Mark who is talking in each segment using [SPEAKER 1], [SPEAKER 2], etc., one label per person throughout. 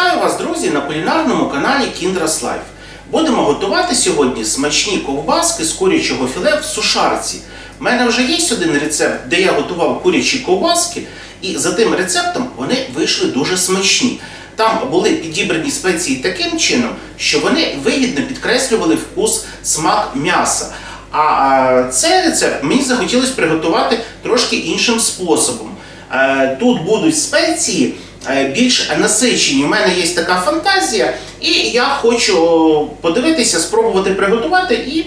[SPEAKER 1] Вітаю вас, друзі, на кулінарному каналі Kindras Life. Будемо готувати сьогодні смачні ковбаски з курячого філе в сушарці. У мене вже є один рецепт, де я готував курячі ковбаски, і за тим рецептом вони вийшли дуже смачні. Там були підібрані спеції таким чином, що вони вигідно підкреслювали вкус смак м'яса. А цей рецепт мені захотілося приготувати трошки іншим способом. Е, Тут будуть спеції більш насичені. У мене є така фантазія, і я хочу подивитися, спробувати приготувати і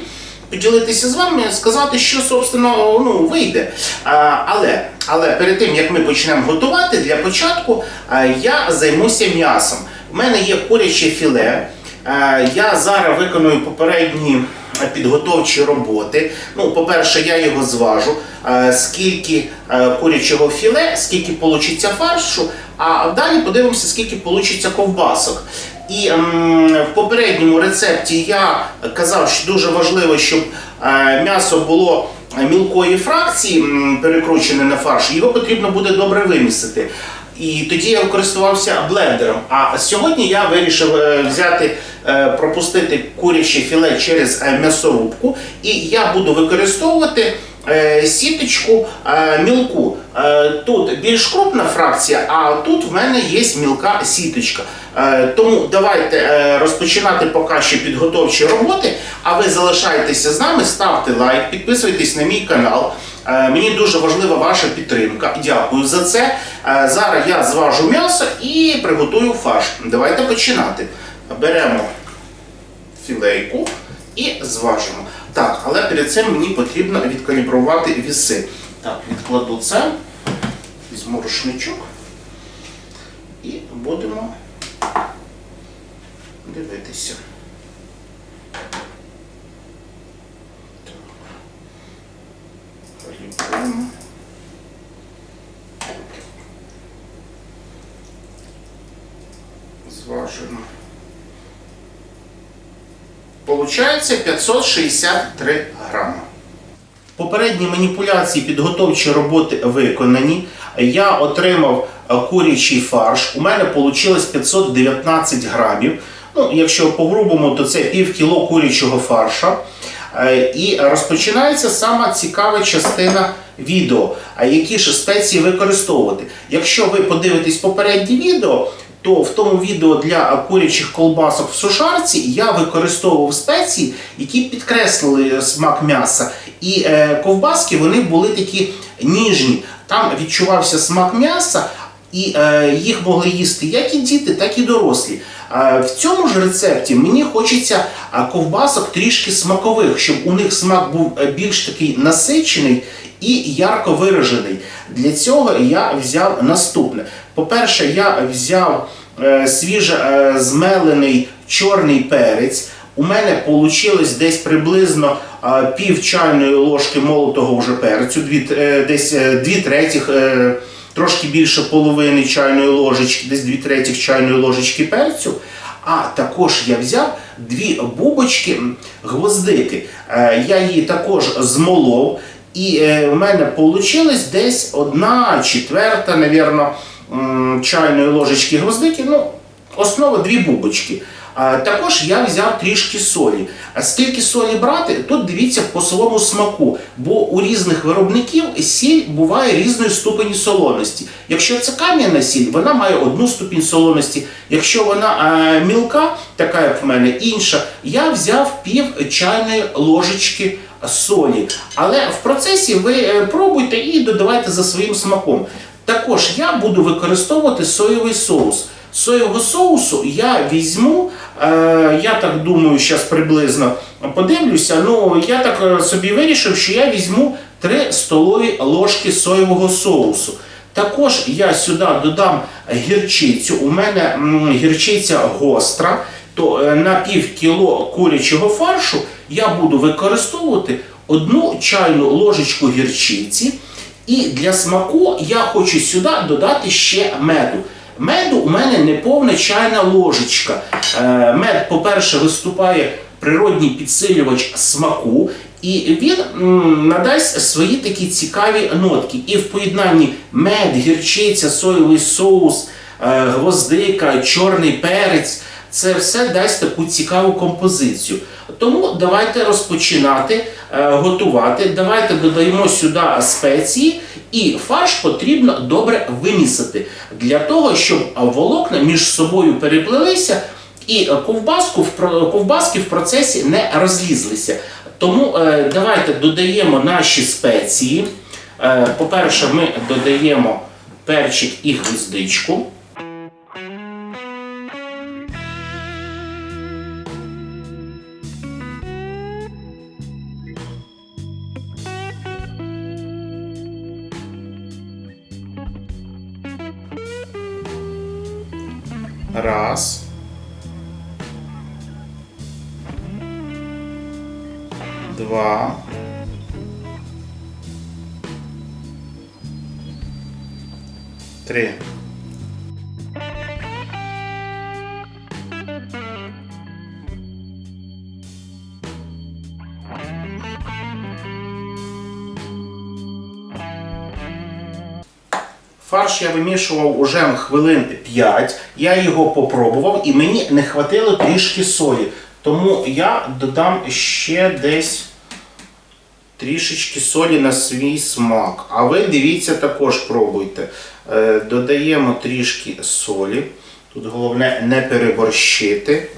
[SPEAKER 1] поділитися з вами, сказати, що собственно ну, вийде. Але, але перед тим як ми почнемо готувати, для початку е, я займуся м'ясом. У мене є куряче філе. Е, Я зараз виконую попередні підготовчі роботи. Ну, по-перше, я його зважу, е, скільки е, курячого філе, скільки получиться фаршу, а далі подивимося, скільки получиться ковбасок. І в попередньому рецепті я казав, що дуже важливо, щоб е, м'ясо було мілкої фракції, перекручене на фарш, його потрібно буде добре вимісити. І тоді я користувався блендером. А сьогодні я вирішив е, взяти, е, пропустити куряче філе через е, м'ясорубку, і я буду використовувати сіточку мілку. Тут більш крупна фракція, а тут в мене є мілка сіточка. Тому давайте розпочинати поки що підготовчі роботи. А ви залишайтеся з нами, ставте лайк, підписуйтесь на мій канал. Е, Мені дуже важлива ваша підтримка. Дякую за це. Е, Зараз я зважу м'ясо і приготую фарш. Давайте починати. Беремо філейку і зважимо. Так, але перед цим мені потрібно відкалібрувати віси. Так, відкладу це, візьму рушничок і будемо дивитися. Так. Зважимо. Получається 563 грама. Попередні маніпуляції підготовчі роботи виконані. Я отримав е, курячий фарш. У мене вийшло 519 грамів. Ну, якщо по-грубому, то це пів кіло курячого фарша. Е, І розпочинається сама цікава частина відео, які ж спеції використовувати. Якщо ви подивитесь попереднє відео, то в тому відео для курячих колбасок в сушарці я використовував спеції, які підкреслили смак м'яса. І е, ковбаски вони були такі ніжні. Там відчувався смак м'яса, і е, їх могли їсти як і діти, так і дорослі. Е, в цьому ж рецепті мені хочеться е, ковбасок трішки смакових, щоб у них смак був е, більш такий насичений і ярко виражений. Для цього я взяв наступне. По-перше, я взяв свіже змелений чорний перець. У мене вийшло десь приблизно пів чайної ложки молотого вже перцю, десь дві третіх, трошки більше половини чайної ложечки, десь дві третіх чайної ложечки перцю. А також я взяв дві бубочки гвоздики. Е, Я її також змолов. І е, в мене вийшло десь одна четверта, мабуть, чайної ложечки гвоздики. Ну, основа дві бубочки. Також я взяв трішки солі. А скільки солі брати, тут дивіться по солому смаку, бо у різних виробників сіль буває різної ступені солоності. Якщо це кам'яна сіль, вона має одну ступінь солоності. Якщо вона е, мілка, така як в мене інша, я взяв пів чайної ложечки солі. Але в процесі ви е, пробуйте і додавайте за своїм смаком. Також я буду використовувати соєвий соус. Соєвого соусу я візьму, е, я так думаю, зараз приблизно подивлюся. Ну я так е, собі вирішив, що я візьму 3 столові ложки соєвого соусу. Також я сюди додам гірчицю. У мене гірчиця гостра, то е, на пів кіло курячого фаршу я буду використовувати одну чайну ложечку гірчиці. І для смаку я хочу сюди додати ще меду. Меду у мене не повна чайна ложечка. Е, Мед, по-перше, виступає природній підсилювач смаку, і він надасть свої такі цікаві нотки. І в поєднанні мед, гірчиця, соєвий соус, гвоздика, чорний перець. Це все дасть таку цікаву композицію. Тому давайте розпочинати е, готувати. Давайте додаємо сюди спеції, і фарш потрібно добре вимісити для того, щоб волокна між собою переплелися і ковбаску ковбаски в процесі не розлізлися. Тому е, давайте додаємо наші спеції. Е, по-перше, ми додаємо перчик і гвоздичку. Фарш я вимішував уже хвилин 5. Я його попробував і мені не хватило трішки солі. Тому я додам ще десь трішечки солі на свій смак. А ви дивіться, також пробуйте. Е, Додаємо трішки солі. Тут головне не переборщити.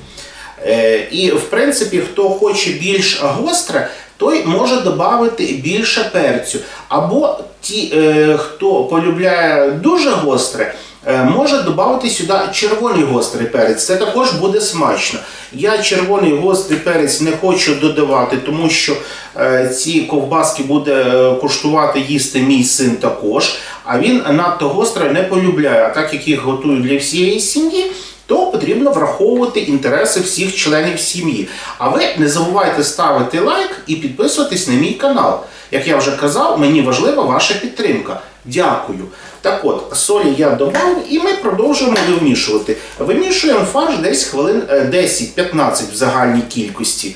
[SPEAKER 1] Е, І, в принципі, хто хоче більш гостре, той може додати більше перцю. Або ті, е, хто полюбляє дуже гостре, е, може додати сюди червоний гострий перець. Це також буде смачно. Я червоний гострий перець не хочу додавати, тому що е, ці ковбаски буде е, куштувати їсти мій син також. А він надто гостре не полюбляє. А так як їх готую для всієї сім'ї, то потрібно враховувати інтереси всіх членів сім'ї. А ви не забувайте ставити лайк і підписуватись на мій канал. Як я вже казав, мені важлива ваша підтримка. Дякую. Так от, солі я додав і ми продовжуємо вимішувати. Вимішуємо фарш десь хвилин е, 10-15 в загальній кількості.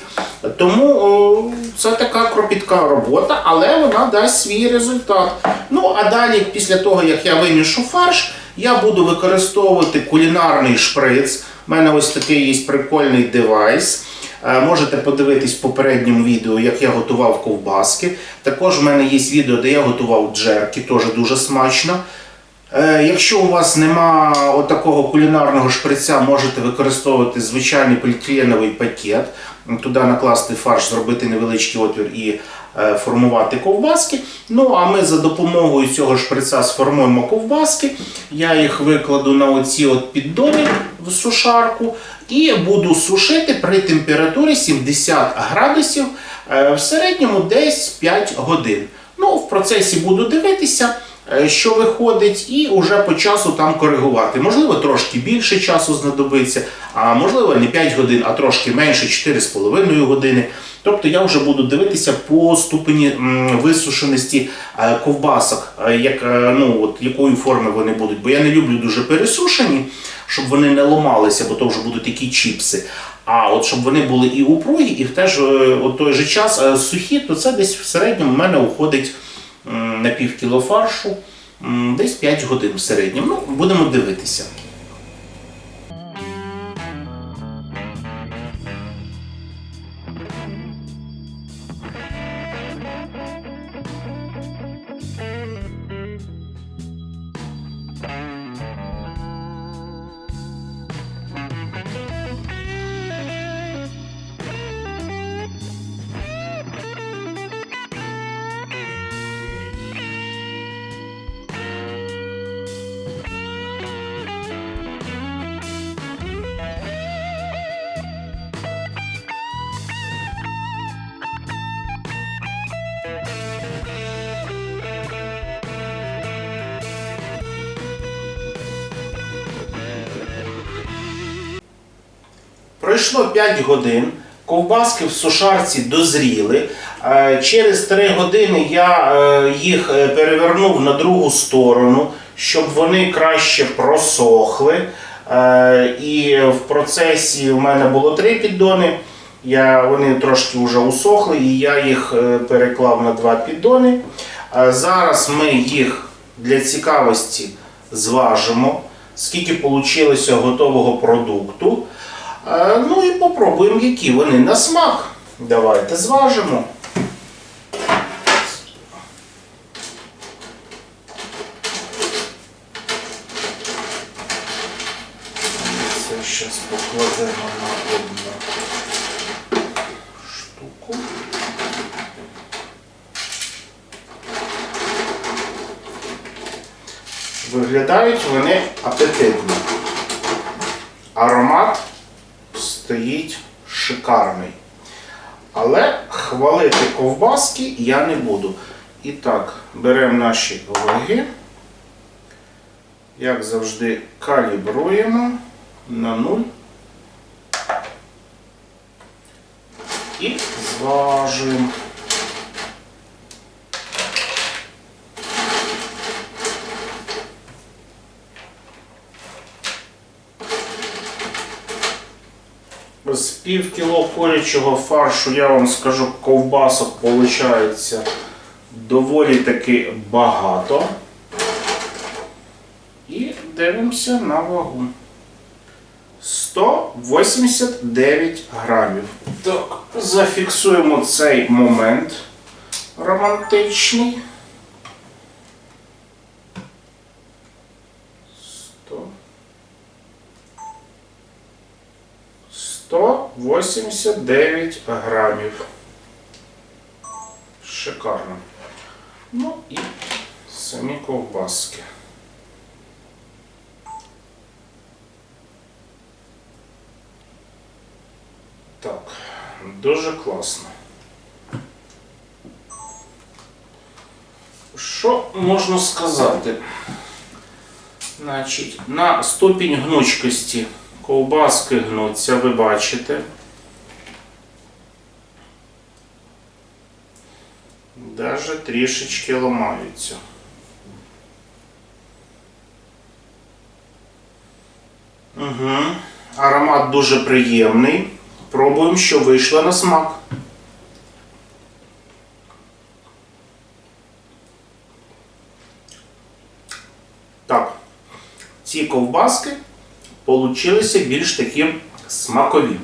[SPEAKER 1] Тому о, це така кропітка робота, але вона дасть свій результат. Ну а далі, після того, як я вимішу фарш, я буду використовувати кулінарний шприц. У мене ось такий є прикольний девайс. Е, Можете подивитись в попередньому відео, як я готував ковбаски. Також в мене є відео, де я готував джерки, теж дуже смачно. Е, Якщо у вас нема отакого кулінарного шприця, можете використовувати звичайний поліетиленовий пакет, туди накласти фарш, зробити невеличкий отвір і формувати ковбаски. Ну а ми за допомогою цього шприца сформуємо ковбаски. Я їх викладу на оці от піддони в сушарку і буду сушити при температурі 70 градусів е, в середньому десь 5 годин. Ну, в процесі буду дивитися, е, що виходить, і вже по часу там коригувати. Можливо, трошки більше часу знадобиться, а можливо не 5 годин, а трошки менше 4,5 години. Тобто я вже буду дивитися по ступені висушеності е, ковбасок, е, як, е, ну, от, якої форми вони будуть. Бо я не люблю дуже пересушені, щоб вони не ломалися, бо то вже будуть такі чіпси. А от щоб вони були і упругі, і в теж е, у той же час е, сухі, то це десь в середньому в мене уходить на пів кіло фаршу, десь 5 годин в середньому. Ну, будемо дивитися. Пройшло 5 годин, ковбаски в сушарці дозріли. Е, Через 3 години я е, їх е, перевернув на другу сторону, щоб вони краще просохли. І в процесі в мене було 3 піддони. Я, вони трошки вже усохли, і я їх переклав на два піддони. Зараз ми їх для цікавості зважимо. скільки вийшло готового продукту. Е, Ну і попробуємо, які вони на смак. Давайте зважимо. Це зараз покладемо на одну штуку. Виглядають вони апетитно. Аромат стоїть шикарний. Але хвалити ковбаски я не буду. І так, беремо наші ваги. Як завжди, калібруємо на 0. І зважуємо. З пів кіло курячого фаршу, я вам скажу, ковбасок виходить доволі таки багато. І дивимося на вагу. 189 грамів. Так, зафіксуємо цей момент романтичний. 189 грамів. Шикарно. Ну і самі ковбаски. Так, дуже класно. Що можна сказати? Значить, на ступінь гнучкості ковбаски гнуться, ви бачите. Даже трішечки ламаються. Угу. Аромат дуже приємний. Пробуємо, що вийшло на смак. Так, ці ковбаски получилися більш такі смакові.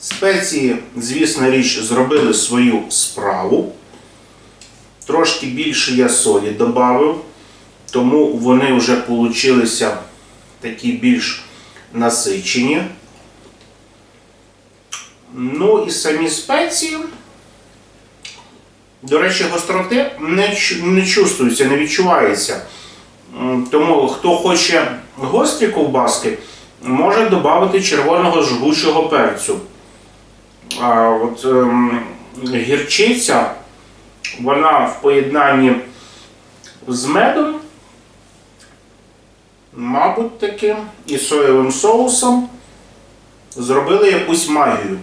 [SPEAKER 1] Спеції, звісно річ, зробили свою справу. Трошки більше я солі додав, тому вони вже получилися такі більш насичені. Ну і самі спеції. До речі, гостроти не, не чувствується, не відчувається. Тому хто хоче гострі ковбаски, може додати червоного жгучого перцю. А от ем, гірчиця, вона в поєднанні з медом, мабуть таки, і соєвим соусом зробили якусь магію.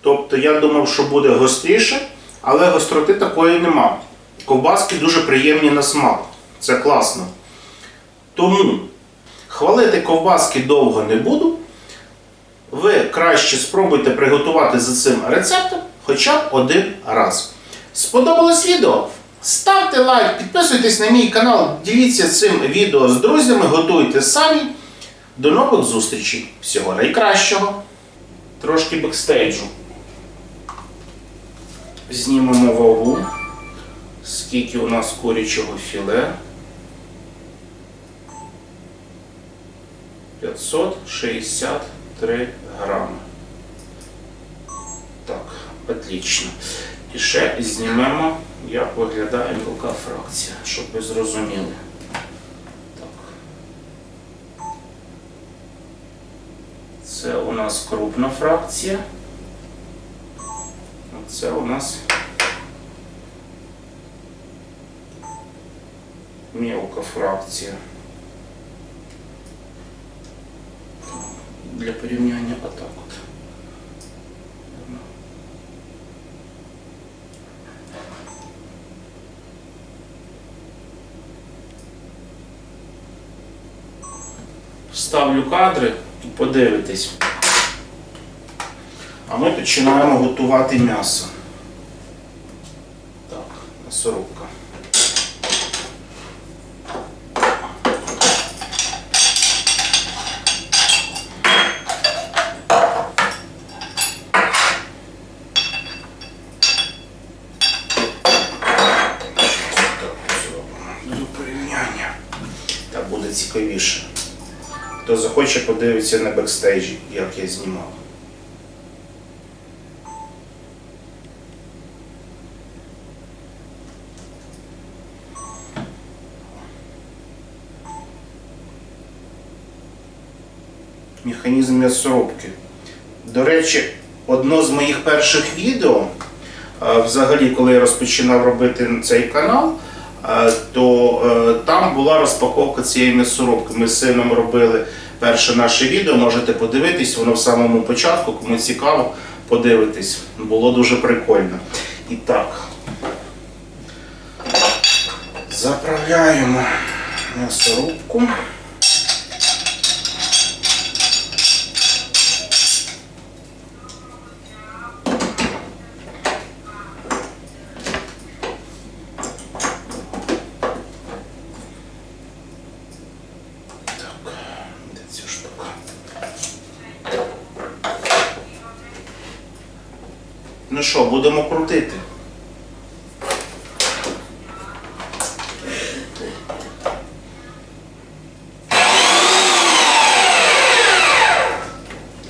[SPEAKER 1] Тобто я думав, що буде гостріше, але гостроти такої нема. Ковбаски дуже приємні на смак. Це класно. Тому хвалити ковбаски довго не буду. Ви краще спробуйте приготувати за цим рецептом хоча б один раз. Сподобалось відео? Ставте лайк, підписуйтесь на мій канал, діліться цим відео з друзями, готуйте самі. До нових зустрічей. Всього найкращого. Трошки бекстейджу. Знімемо вагу. Скільки у нас курячого філе. 563 грами. Так, отлично. І ще знімемо, як виглядає мілка фракція, щоб ви зрозуміли. Так. Це у нас крупна фракція. Це у нас мелка фракція. Для порівняння отак от. Вставлю кадри і подивитесь. А ми починаємо готувати м'ясо. Так, м'ясорубка. найцікавіше. Хто захоче подивитися на бекстейджі, як я знімав. Механізм м'ясорубки. До речі, одно з моїх перших відео, е, взагалі, коли я розпочинав робити цей канал, е, то е, там була розпаковка цієї м'ясорубки. Ми з сином робили перше наше відео, можете подивитись, воно в самому початку, кому цікаво, подивитись. Було дуже прикольно. І так, заправляємо м'ясорубку. Так, де ця штука? Ну що, будемо крутити.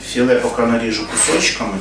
[SPEAKER 1] Філе поки наріжу кусочками.